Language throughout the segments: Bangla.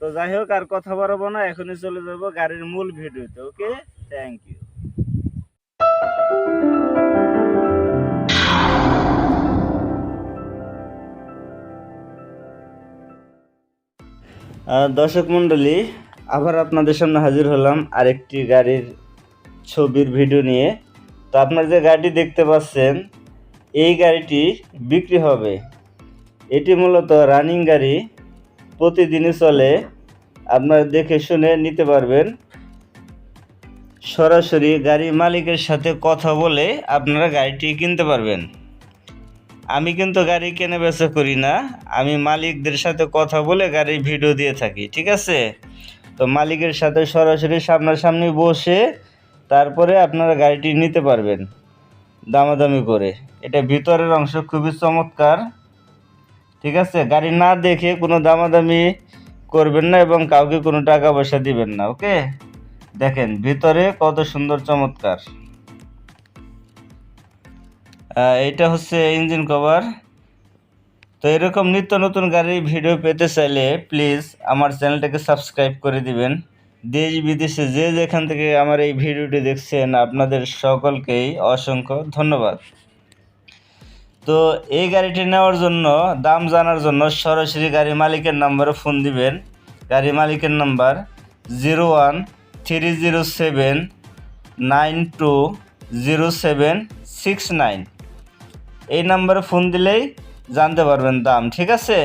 তো যাই হোক, আর কথা বাড়াবো না, এখনই চলে যাব গাড়ির মূল ভিডিওতে, ওকে? থ্যাংক ইউ দর্শক মণ্ডলী, আবার আপনাদের সামনে হাজির হলাম আরেকটি গাড়ির ছবির ভিডিও নিয়ে। তো আপনারা যে গাড়িটি দেখতে পাচ্ছেন, এই গাড়িটি বিক্রি হবে। এটি মূলত রানিং গাড়ি। প্রতিদিনই চলে। আপনারা দেখে শুনে নিতে পারবেন। সরাসরি গাড়ি মালিকের সাথে কথা বলে আপনারা গাড়িটি কিনতে পারবেন। আমি কিন্তু গাড়ি কেনে বেচা করি না। আমি মালিকদের সাথে কথা বলে গাড়ির ভিডিও দিয়ে থাকি, ঠিক আছে? তো মালিকের সাথে সরাসরি সামনাসামনি বসে তারপরে আপনারা গাড়িটি নিতে পারবেন। দামাদামি করে। এটা ভিতরের অংশ খুবই চমৎকার। ঠিক আছে? গাড়ি না দেখে কোনো দামাদামি করবেন না এবং কাউকে কোনো টাকা পয়সা দিবেন না, ওকে? দেখেন, ভিতরে কত সুন্দর চমৎকার। এটা হচ্ছে ইঞ্জিন কভার। তো এরকম নিত্য নতুন গাড়ির ভিডিও পেতে চাইলে প্লিজ আমার চ্যানেলটাকে সাবস্ক্রাইব করে দিবেন। দেশ বিদেশে যে যেখান থেকে আমার এই ভিডিওটি দেখছেন, আপনাদের সকলকেই অসংখ্য ধন্যবাদ। তো এই গাড়িটি নেওয়ার জন্য, দাম জানার জন্য সরাসরি গাড়ি মালিকের নাম্বারে ফোন দিবেন। গাড়ি মালিকের number zero one three zero seven nine two zero seven six nine এই নাম্বারে ফোন দিলেই জানতে পারবেন দাম, ঠিক আছে?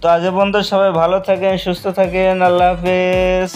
তো আজ পর্যন্ত সবাই ভালো থাকেন, সুস্থ থাকেন, আল্লাহ হাফেজ।